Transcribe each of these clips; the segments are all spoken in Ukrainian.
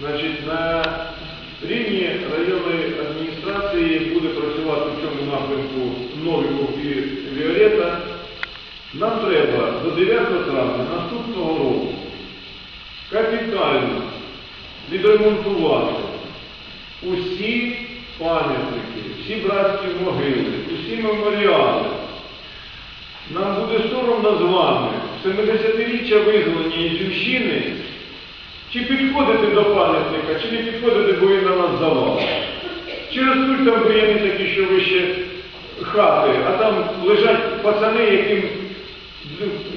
Значить, на рівні районної адміністрації буде працювати в цьому напрямку Новіков і Віолета. Нам треба до 9 травня наступного року капітально відремонтувати усі пам'ятники, всі братські могили, усі меморіали. Нам буде соромно з вами 70-річчя визволення Ізюмщини чи підходити до пам'ятника, чи не підходити, бо він на нас завал. Чи ростуть там бур'яни такі, що вище хати, а там лежать пацани, яким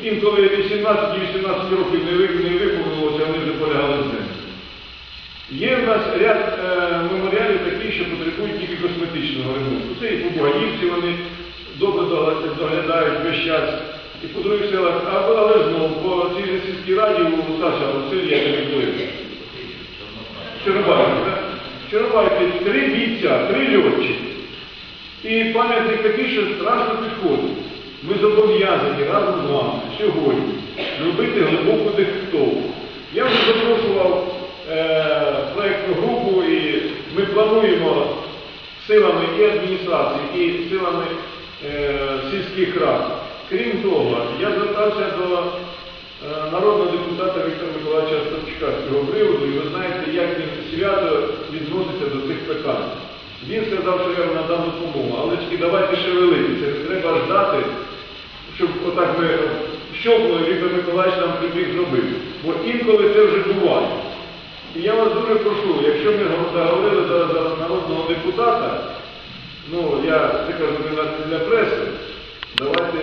інколи 18-18 років не ви- виповнилося, вони вже полягали в землю. Є в нас ряд е, меморіалів такі, що потребують тільки косметичного ремонту. Це і по Бугаївці вони добре доглядають весь час, і по других селах, а, але знову по цій сільській раді у Саша у селі я не вплив. Чорнобайки, так? Три бійця, три льотчики. І пам'ятник такий, що страшно підходить. Ми зобов'язані разом з вами сьогодні зробити глибоку диктовку. Я вже запрошував е, проєктну групу і ми плануємо силами і адміністрації, і силами е, сільських рад. Крім того, я звертався до е, народного депутата Віктора Миколаївича Остапчука з цього приводу, і ви знаєте, як він свято відноситься до цих питань. Він сказав, що я надам допомогу, але тільки давайте шевелитися, треба ждати, щоб отак ми щовкнули, Віктор Миколаївич нам прибіг зробив. Бо інколи це вже буває. І я вас дуже прошу, якщо ми заговорили за, за народного депутата, ну я це кажу не для преси, давайте.